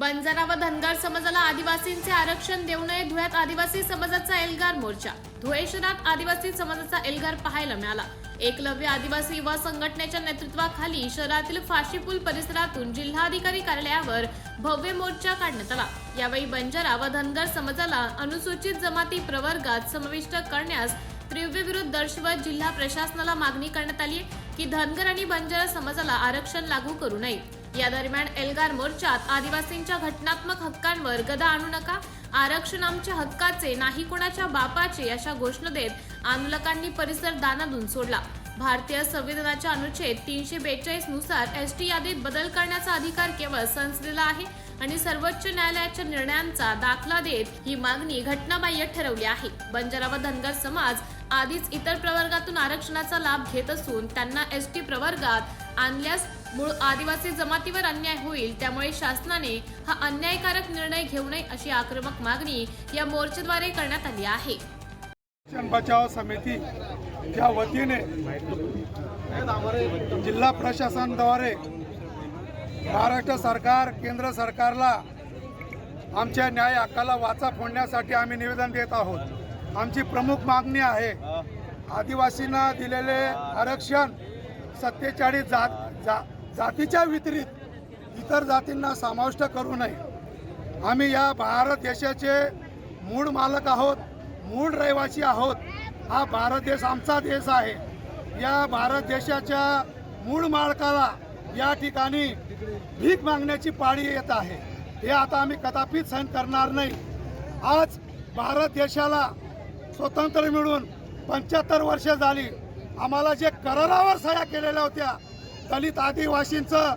बंजारा व धनगर समाजाला आदिवासींचे आरक्षण देऊ नये धुळ्यात आदिवासी समाजाचा एल्गार मोर्चा. धुळे शहरात आदिवासी समाजाचा एल्गार पाहायला मिळाला. एकलव्य आदिवासी युवा संघटनेच्या नेतृत्वाखाली शहरातील फाशीपूल परिसरातून जिल्हाधिकारी कार्यालयावर भव्य मोर्चा काढण्यात आला. यावेळी बंजारा व धनगर समाजाला अनुसूचित जमाती प्रवर्गात समाविष्ट करण्यास तीव्र विरोध दर्शवत जिल्हा प्रशासनाला मागणी करण्यात आली आहे की धनगर आणि बंजारा समाजाला आरक्षण लागू करू नये. या दरम्यान एल्गार मोर्चात आदिवासींच्या घटनात्मक हक्कांवर गदा आणू नका आरक्षण आमच्या हक्काचे नाही कोणाच्या बापाचे अशा घोषणा देत आंदोलकांनी परिसर दानादून सोडला. भारतीय संविधानाच्या अनुच्छेद तीनशे बेचाळीसनुसार एस टी यादीत बदल करण्याचा अधिकार केवळ संसदेला आहे आणि सर्वोच्च न्यायालयाच्या निर्णयांचा दाखला देत ही मागणी घटनाबाह्य ठरवली आहे. बंजारा व धनगर समाज आधीच इतर प्रवर्गातून आरक्षणाचा लाभ घेत असून त्यांना एस टी प्रवर्गात आणल्यास मूळ आदिवासी जमातीवर अन्याय होईल त्यामुळे शासनाने हा अन्यायकारक निर्णय घेऊ नये अशी आक्रमक मागणी या मोर्चाद्वारे करण्यात आली आहे. बचाव समिती च्या वतीने जिल्हा प्रशासनाद्वारे महाराष्ट्र सरकार केंद्र सरकारला आमच्या न्याय हक्काला वाचा फोडण्यासाठी आम्ही निवेदन देत आहोत. आमची प्रमुख मागणी आहे आदिवासींना दिलेले आरक्षण सत्तेचाळीस जात जा जातीच्या वितरित इतर जातींना समाविष्ट करू नये. आम्ही या भारत देशाचे मूळ मालक आहोत मूळ रहिवासी आहोत. हा भारत देश आमचा देश आहे. या भारत देशाच्या मूळ मालकाला या ठिकाणी भीक मागण्याची पाळी येत आहे. हे आता आम्ही कदापित सहन करणार नाही. आज भारत देशाला स्वतंत्र मिळून पंच्याहत्तर वर्ष झाली. आम्हाला जे करारावर सह्या केलेल्या होत्या दलित आदिवासींचं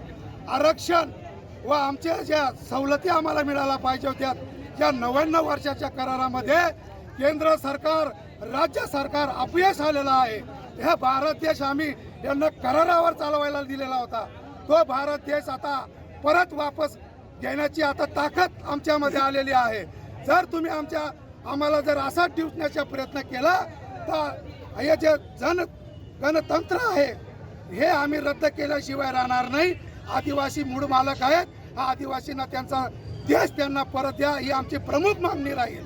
आरक्षण व आमच्या ज्या सवलती आम्हाला मिळायला पाहिजे होत्या त्या नव्याण्णव वर्षाच्या करारामध्ये केंद्र सरकार राज्य सरकार अपयश आलेलं आहे. हे भारत देश आम्ही यांना करारावर चालवायला दिलेला होता. तो भारत देश आता परत वापस घेण्याची आता ताकद आमच्यामध्ये आलेली आहे. जर तुम्ही आमच्या आम्हाला जर असा टिवण्याचा प्रयत्न केला तर हे जे जन गणतंत्र आहे हे आम्ही रद्द केल्याशिवाय राहणार नाही. आदिवासी मूळ मालक आहेत. हा आदिवासींना त्यांचा देश त्यांना परत द्या ही आमची प्रमुख मागणी राहील.